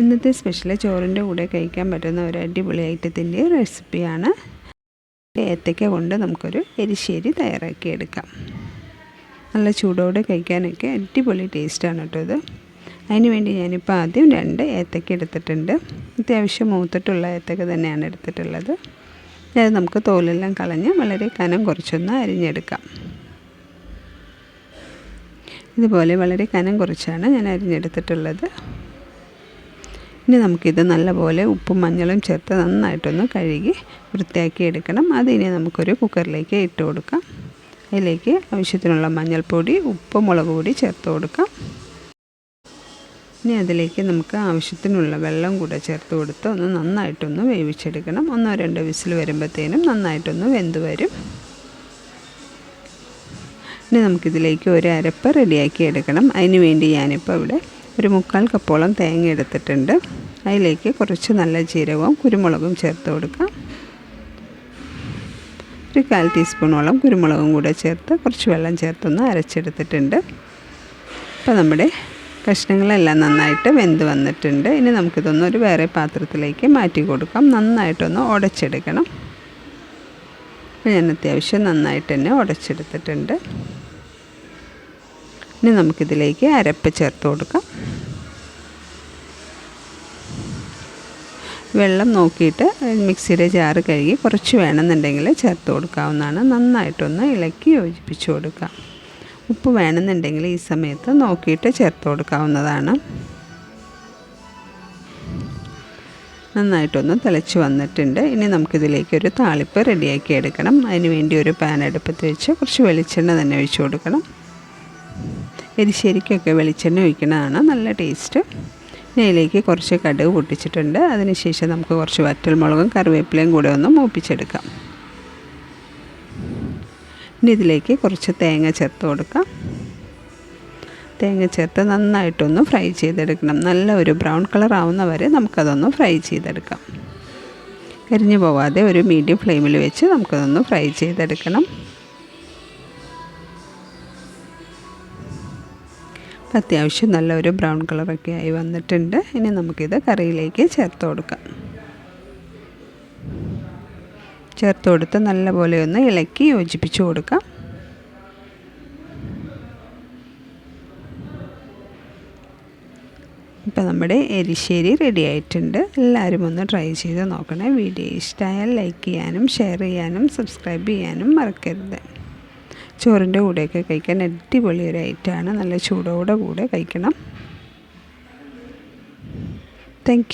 ഇന്നത്തെ സ്പെഷ്യൽ ചോറിന്റെ കൂടെ കഴിക്കാൻ പറ്റുന്ന ഒരു അടിപൊളി ഐറ്റത്തിന്റെ റെസിപ്പിയാണ് ഏത്തയ്ക്ക കൊണ്ട് നമുക്കൊരു എരിശ്ശേരി തയ്യാറാക്കി എടുക്കാം. നല്ല ചൂടോടെ കഴിക്കാനൊക്കെ അടിപൊളി ടേസ്റ്റാണ് കേട്ടോ ഇത്. അതിന് വേണ്ടി ഞാനിപ്പോൾ ആദ്യം രണ്ട് ഏത്തയ്ക്ക എടുത്തിട്ടുണ്ട്. അത്യാവശ്യം മൂത്തിട്ടുള്ള ഏത്തക്ക തന്നെയാണ് എടുത്തിട്ടുള്ളത്. അത് നമുക്ക് തോലെല്ലാം കളഞ്ഞ് വളരെ കനം കുറച്ചൊന്ന് അരിഞ്ഞെടുക്കാം. ഇതുപോലെ വളരെ കനം കുറച്ചാണ് ഞാൻ അരിഞ്ഞെടുത്തിട്ടുള്ളത്. ഇനി നമുക്കിത് നല്ലപോലെ ഉപ്പും മഞ്ഞളും ചേർത്ത് നന്നായിട്ടൊന്ന് കഴുകി വൃത്തിയാക്കി എടുക്കണം. അതിനി നമുക്കൊരു കുക്കറിലേക്ക് ഇട്ട് കൊടുക്കാം. അതിലേക്ക് ആവശ്യത്തിനുള്ള മഞ്ഞൾപ്പൊടി ഉപ്പ് മുളക് പൊടി ചേർത്ത് കൊടുക്കാം. ഇനി അതിലേക്ക് നമുക്ക് ആവശ്യത്തിനുള്ള വെള്ളം കൂടെ ചേർത്ത് കൊടുത്ത് ഒന്ന് നന്നായിട്ടൊന്ന് വേവിച്ചെടുക്കണം. ഒന്നോ രണ്ടോ വിസിൽ വരുമ്പോഴത്തേനും നന്നായിട്ടൊന്ന് വെന്ത് വരും. ഇനി നമുക്കിതിലേക്ക് ഒരു അരപ്പ് റെഡിയാക്കി എടുക്കണം. അതിന് വേണ്ടി ഞാനിപ്പോൾ ഇവിടെ ഒരു മുക്കാൽ കപ്പോളം തേങ്ങ എടുത്തിട്ടുണ്ട്. അതിലേക്ക് കുറച്ച് നല്ല ജീരകവും കുരുമുളകും ചേർത്ത് കൊടുക്കാം. ഒരു കാൽ ടീസ്പൂണോളം കുരുമുളകും കൂടെ ചേർത്ത് കുറച്ച് വെള്ളം ചേർത്തൊന്ന് അരച്ചെടുത്തിട്ടുണ്ട്. അപ്പോൾ നമ്മുടെ കഷ്ണങ്ങളെല്ലാം നന്നായിട്ട് വെന്ത് വന്നിട്ടുണ്ട്. ഇനി നമുക്കിതൊന്ന് ഒരു വേറെ പാത്രത്തിലേക്ക് മാറ്റി കൊടുക്കാം. നന്നായിട്ടൊന്ന് ഉടച്ചെടുക്കണം. ഞാൻ അത്യാവശ്യം നന്നായിട്ട് തന്നെ ഉടച്ചെടുത്തിട്ടുണ്ട്. ഇനി നമുക്കിതിലേക്ക് അരപ്പ് ചേർത്ത് കൊടുക്കാം. വെള്ളം നോക്കിയിട്ട് മിക്സിയുടെ ജാറ് കഴുകി കുറച്ച് വേണമെന്നുണ്ടെങ്കിൽ ചേർത്ത് കൊടുക്കാവുന്നതാണ്. നന്നായിട്ടൊന്ന് ഇളക്കി യോജിപ്പിച്ച് കൊടുക്കുക ഉപ്പ് വേണമെന്നുണ്ടെങ്കിൽ ഈ സമയത്ത് നോക്കിയിട്ട് ചേർത്ത് കൊടുക്കാവുന്നതാണ്. നന്നായിട്ടൊന്ന് തിളച്ച് വന്നിട്ടുണ്ട്. ഇനി നമുക്കിതിലേക്ക് ഒരു താളിപ്പ് റെഡിയാക്കി എടുക്കണം. അതിന് വേണ്ടി ഒരു പാൻ അടുപ്പത്ത് വെച്ച് കുറച്ച് വെളിച്ചെണ്ണ തന്നെ ഒഴിച്ചു കൊടുക്കണം. എരിശ്ശേരിക്കൊക്കെ വെളിച്ചെണ്ണ ഒഴിക്കുന്നതാണ് നല്ല ടേസ്റ്റ്. ഇതിലേക്ക് കുറച്ച് കടുക് പൊട്ടിച്ചിട്ടുണ്ട്. അതിനുശേഷം നമുക്ക് കുറച്ച് വറ്റൽമുളകും കറിവേപ്പിലയും കൂടെ ഒന്ന് മൂപ്പിച്ചെടുക്കാം. ഇനി ഇതിലേക്ക് കുറച്ച് തേങ്ങ ചേർത്ത് കൊടുക്കാം. തേങ്ങ ചേർത്ത് നന്നായിട്ടൊന്ന് ഫ്രൈ ചെയ്തെടുക്കണം. നല്ല ഒരു ബ്രൗൺ കളർ ആവുന്ന വരെ നമുക്കതൊന്ന് ഫ്രൈ ചെയ്തെടുക്കാം. കരിഞ്ഞു പോവാതെ ഒരു മീഡിയം ഫ്ലെയിമിൽ വെച്ച് നമുക്കതൊന്ന് ഫ്രൈ ചെയ്തെടുക്കണം. അത്യാവശ്യം നല്ലൊരു ബ്രൗൺ കളറൊക്കെ ആയി വന്നിട്ടുണ്ട്. ഇനി നമുക്കിത് കറിയിലേക്ക് ചേർത്ത് കൊടുക്കാം. ചേർത്ത് കൊടുത്ത് നല്ലപോലെ ഒന്ന് ഇളക്കി യോജിപ്പിച്ച് കൊടുക്കാം. ഇപ്പോൾ നമ്മുടെ എരിശ്ശേരി റെഡി ആയിട്ടുണ്ട്. എല്ലാവരും ഒന്ന് ട്രൈ ചെയ്ത് നോക്കണേ. വീഡിയോ ഇഷ്ടമായാൽ ലൈക്ക് ചെയ്യാനും ഷെയർ ചെയ്യാനും സബ്സ്ക്രൈബ് ചെയ്യാനും മറക്കരുത്. ചോറിന്റെ കൂടെയൊക്കെ കഴിക്കാൻ അടിപൊളി ഒരു ഐറ്റമാണ്. നല്ല ചൂടോടെ കൂടെ കഴിക്കണം താങ്ക്